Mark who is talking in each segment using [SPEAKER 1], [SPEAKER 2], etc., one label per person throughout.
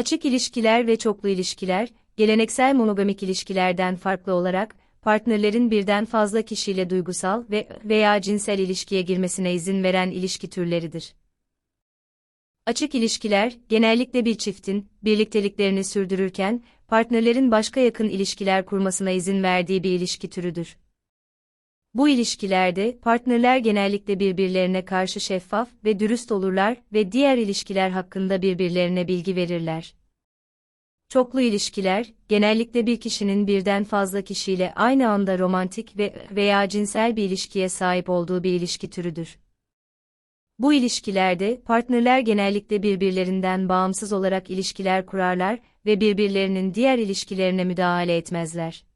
[SPEAKER 1] Açık ilişkiler ve çoklu ilişkiler, geleneksel monogamik ilişkilerden farklı olarak, partnerlerin birden fazla kişiyle duygusal ve veya cinsel ilişkiye girmesine izin veren ilişki türleridir. Açık ilişkiler, genellikle bir çiftin, birlikteliklerini sürdürürken, partnerlerin başka yakın ilişkiler kurmasına izin verdiği bir ilişki türüdür. Bu ilişkilerde, partnerler genellikle birbirlerine karşı şeffaf ve dürüst olurlar ve diğer ilişkiler hakkında birbirlerine bilgi verirler. Çoklu ilişkiler, genellikle bir kişinin birden fazla kişiyle aynı anda romantik ve veya cinsel bir ilişkiye sahip olduğu bir ilişki türüdür. Bu ilişkilerde partnerler genellikle birbirlerinden bağımsız olarak ilişkiler kurarlar ve birbirlerinin diğer ilişkilerine müdahale etmezler.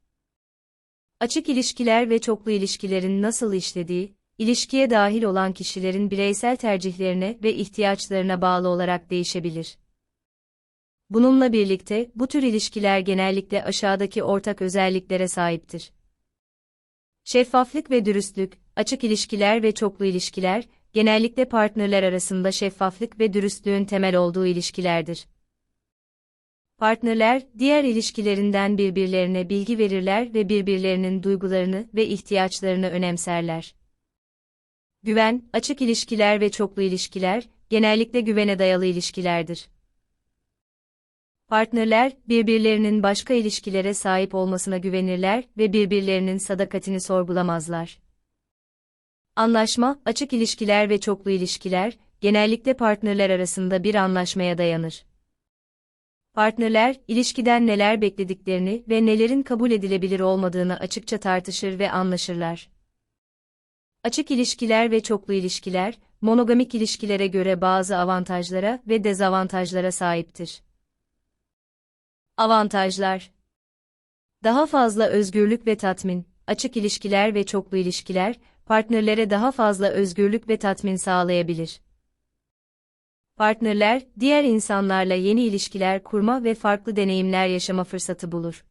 [SPEAKER 1] Açık ilişkiler ve çoklu ilişkilerin nasıl işlediği, ilişkiye dahil olan kişilerin bireysel tercihlerine ve ihtiyaçlarına bağlı olarak değişebilir. Bununla birlikte, bu tür ilişkiler genellikle aşağıdaki ortak özelliklere sahiptir. Şeffaflık ve dürüstlük, açık ilişkiler ve çoklu ilişkiler, genellikle partnerler arasında şeffaflık ve dürüstlüğün temel olduğu ilişkilerdir. Partnerler, diğer ilişkilerinden birbirlerine bilgi verirler ve birbirlerinin duygularını ve ihtiyaçlarını önemserler. Güven, açık ilişkiler ve çoklu ilişkiler, genellikle güvene dayalı ilişkilerdir. Partnerler, birbirlerinin başka ilişkilere sahip olmasına güvenirler ve birbirlerinin sadakatini sorgulamazlar. Anlaşma, açık ilişkiler ve çoklu ilişkiler, genellikle partnerler arasında bir anlaşmaya dayanır. Partnerler, ilişkiden neler beklediklerini ve nelerin kabul edilebilir olmadığını açıkça tartışır ve anlaşırlar. Açık ilişkiler ve çoklu ilişkiler, monogamik ilişkilere göre bazı avantajlara ve dezavantajlara sahiptir. Avantajlar Daha fazla özgürlük ve tatmin, açık ilişkiler ve çoklu ilişkiler, partnerlere daha fazla özgürlük ve tatmin sağlayabilir. Partnerler, diğer insanlarla yeni ilişkiler kurma ve farklı deneyimler yaşama fırsatı bulur.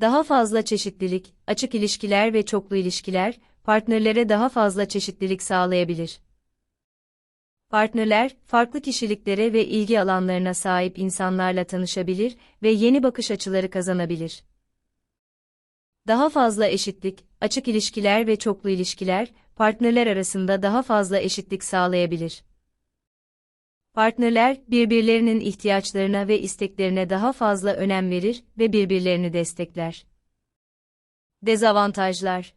[SPEAKER 1] Daha fazla çeşitlilik, açık ilişkiler ve çoklu ilişkiler, partnerlere daha fazla çeşitlilik sağlayabilir. Partnerler, farklı kişiliklere ve ilgi alanlarına sahip insanlarla tanışabilir ve yeni bakış açıları kazanabilir. Daha fazla eşitlik, açık ilişkiler ve çoklu ilişkiler, partnerler arasında daha fazla eşitlik sağlayabilir. Partnerler, birbirlerinin ihtiyaçlarına ve isteklerine daha fazla önem verir ve birbirlerini destekler. Dezavantajlar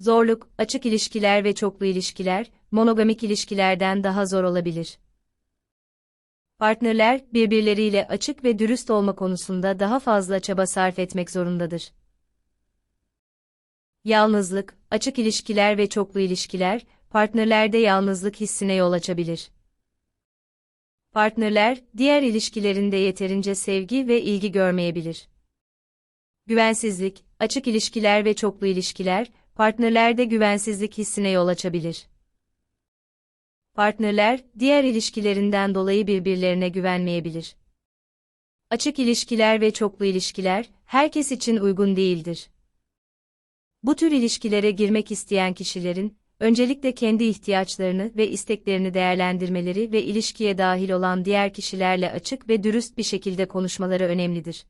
[SPEAKER 1] Zorluk, açık ilişkiler ve çoklu ilişkiler, monogamik ilişkilerden daha zor olabilir. Partnerler, birbirleriyle açık ve dürüst olma konusunda daha fazla çaba sarf etmek zorundadır. Yalnızlık, açık ilişkiler ve çoklu ilişkiler, partnerlerde yalnızlık hissine yol açabilir. Partnerler, diğer ilişkilerinde yeterince sevgi ve ilgi görmeyebilir. Güvensizlik, açık ilişkiler ve çoklu ilişkiler, partnerlerde güvensizlik hissine yol açabilir. Partnerler, diğer ilişkilerinden dolayı birbirlerine güvenmeyebilir. Açık ilişkiler ve çoklu ilişkiler, herkes için uygun değildir. Bu tür ilişkilere girmek isteyen kişilerin, öncelikle kendi ihtiyaçlarını ve isteklerini değerlendirmeleri ve ilişkiye dahil olan diğer kişilerle açık ve dürüst bir şekilde konuşmaları önemlidir.